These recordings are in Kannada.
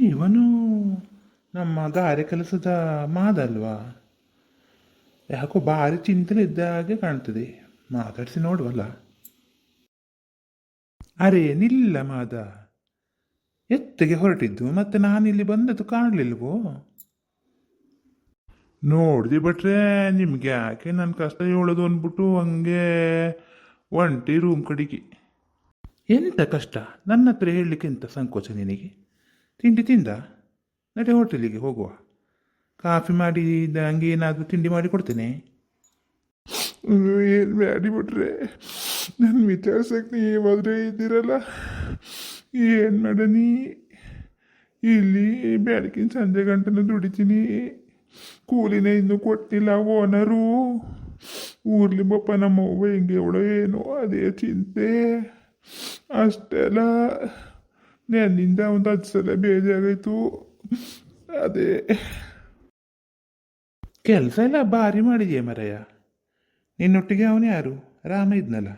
ಇವನು ನಮ್ಮ ಗಾರೆ ಕೆಲಸದ ಮಾದ ಅಲ್ವಾ ಯಾಕೋ ಭಾರಿ ಚಿಂತಲಿದ್ದ ಹಾಗೆ ಕಾಣ್ತದೆ. ಮಾತಾಡಿಸಿ ನೋಡುವಲ್ಲ. ಅರೆ, ನಿಲ್ಲ ಮಾದ. ಎತ್ತಿಗೆ ಹೊರಟಿದ್ದು ಮತ್ತೆ ನಾನಿಲ್ಲಿ ಬಂದದ್ದು ಕಾಣಲಿಲ್ವೋ? ನೋಡ್ದಿ ಬಿಟ್ರೆ ನಿಮ್ಗೆ ಯಾಕೆ ನನ್ನ ಕಷ್ಟ ಹೇಳೋದು ಅಂದ್ಬಿಟ್ಟು ಹಂಗೆ ಒಂಟಿ ರೂಮ್ ಕಡೆಗೆ. ಎಂತ ಕಷ್ಟ? ನನ್ನ ಹತ್ರ ಹೇಳಲಿಕ್ಕೆ ಎಂತ ಸಂಕೋಚ ನಿನಗೆ? ತಿಂಡಿ ತಿಂದ? ನಡೆ ಹೋಟೆಲಿಗೆ ಹೋಗುವ. ಕಾಫಿ ಮಾಡಿ ಹಂಗೆ ಏನಾದರೂ ತಿಂಡಿ ಮಾಡಿ ಕೊಡ್ತೇನೆ. ಏನು ಮಾಡಿಬಿಟ್ರೆ ನನ್ನ ವಿಚಾರಿಸಕ್ಕೆ ನೀವಾದ್ರೆ ಇದ್ದೀರಲ್ಲ. ಏನು ಮಾಡನಿ ಇಲ್ಲಿ ಬೆಳಗಿನ ಸಂಜೆ ಗಂಟನ ದುಡಿತೀನಿ. ಕೂಲಿನ ಇನ್ನೂ ಕೊಟ್ಟಿಲ್ಲ ಓನರು. ಊರ್ಲಿ ಬಪ್ಪ ನಮ್ಮವ್ವ ಹೆಂಗೆ ಅವಳೋ ಏನೋ ಅದೇ ಚಿಂತೆ. ಅಷ್ಟೆಲ್ಲ. ನನ್ನಿಂದ ಒಂದು ಹತ್ತು ಸಲ ಬೇಜಾರಾಯಿತು ಅದೇ ಕೆಲಸ ಎಲ್ಲ ಭಾರಿ ಮಾಡಿದೆಯಾ ಮರಯ್ಯ ನಿನ್ನೊಟ್ಟಿಗೆ ಅವನು ಯಾರು ರಾಮ ಇದ್ನಲ್ಲ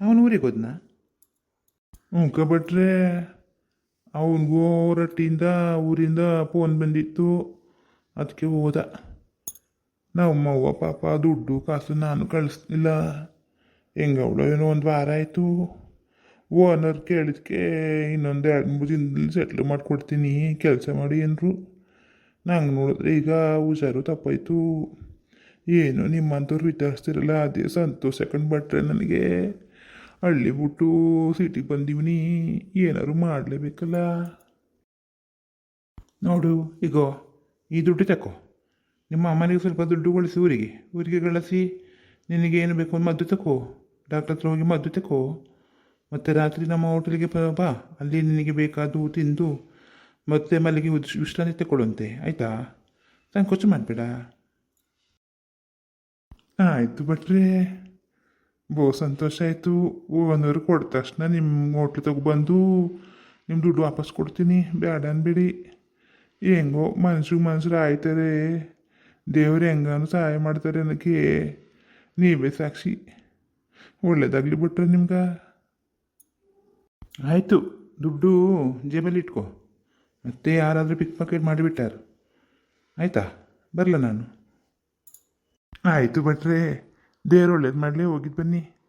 ಅವನು ಊರಿಗೆ ಹೋದ್ನ ಉಂಕ ಬಿಟ್ರೆ ಅವನಿಗೂ ರಟ್ಟಿಯಿಂದ ಊರಿಂದ ಫೋನ್ ಬಂದಿತ್ತು ಅದಕ್ಕೆ ಹೋದ ನಮ್ಮವ್ವ ಪಾಪ ದುಡ್ಡು ಕಾಸು ನಾನು ಕಳಿಸ್ಲಿಲ್ಲ ಹೆಂಗವಳು ಏನೋ ಒಂದು ವಾರ ಆಯಿತು ಓನರ್ ಕೇಳಿದ್ಕೆ ಇನ್ನೊಂದು ಎರಡು ಮೂರು ದಿನದಲ್ಲಿ ಸೆಟ್ಲ್ ಮಾಡಿಕೊಡ್ತೀನಿ. ಕೆಲಸ ಮಾಡಿ ಅಂದರು ನಂಗೆ ನೋಡಿದ್ರೆ ಈಗ ಹುಷಾರು ತಪ್ಪಾಯಿತು. ಏನು ನಿಮ್ಮಂಥವ್ರು ವಿಚಾರಿಸ್ತಿರಲ್ಲ, ಅದೇ ಸಂತೋಷ ಬಟ್ರೆ ನನಗೆ. ಹಳ್ಳಿ ಬಿಟ್ಟು ಸಿಟಿಗೆ ಬಂದಿವಿನಿ, ಏನಾದ್ರು ಮಾಡಲೇಬೇಕಲ್ಲ? ನೋಡು ಈಗ ಈ ದುಡ್ಡು ತಕೋ. ನಿಮ್ಮ ಅಮ್ಮನಿಗೆ ಸ್ವಲ್ಪ ದುಡ್ಡು ಕಳಿಸಿ ಊರಿಗೆ. ಊರಿಗೆ ಕಳಿಸಿ. ನಿನಗೇನು ಬೇಕು ಮದ್ದು ತಕೋ. ಡಾಕ್ಟರ್ ಹತ್ರ ಹೋಗಿ ಮದ್ದು ತಕೋ. ಮತ್ತು ರಾತ್ರಿ ನಮ್ಮ ಹೋಟೆಲಿಗೆ ಬ- ಅಲ್ಲಿ ನಿನಗೆ ಬೇಕಾದು ತಿಂದು ಮತ್ತೆ ಮಲ್ಲಿಗೆ ವಿಶ್ರಾಂತಿ ತಗೊಳ್ಳುವಂತೆ ಆಯಿತಾ? ಖರ್ಚು ಮಾಡಬೇಡ. ಆಯಿತು ಭಟ್ರೆ. ಬಹು ಸಂತೋಷ ಆಯಿತು. ಒಂದೂರು ಕೊಟ್ಟ ತಕ್ಷಣ ನಿಮ್ಮ ಹೋಟ್ಲು ತಗೊಬಂದು ನಿಮ್ಮ ದುಡ್ಡು ವಾಪಸ್ ಕೊಡ್ತೀನಿ. ಬೇಡ ಅನ್ಬೇಡಿ. ಹೆಂಗೋ ಮನ್ಸು ಮನುಷ್ಯರು ಆಯ್ತಾರೆ. ದೇವ್ರು ಹೆಂಗಾನು ಸಹಾಯ ಮಾಡ್ತಾರೆ ಅನ್ನೋಕ್ಕೆ ನೀವೇ ಸಾಕ್ಷಿ. ಒಳ್ಳೇದಾಗಲಿ ಬಿಟ್ರೆ ನಿಮ್ಗೆ. ಆಯಿತು, ದುಡ್ಡು ಜೇಬಲ್ಲಿ ಇಟ್ಕೋ. ಮತ್ತೆ ಯಾರಾದರೂ ಪಿಕ್ ಪಾಕೆಟ್ ಮಾಡಿಬಿಟ್ಟಾರು. ಆಯಿತಾ? ಬರಲ ನಾನು? ಆಯಿತು ಬಟ್ರೆ ದೇವ್ರು ಒಳ್ಳೇದು ಮಾಡಲಿ ಹೋಗಿದ್ದು ಬನ್ನಿ.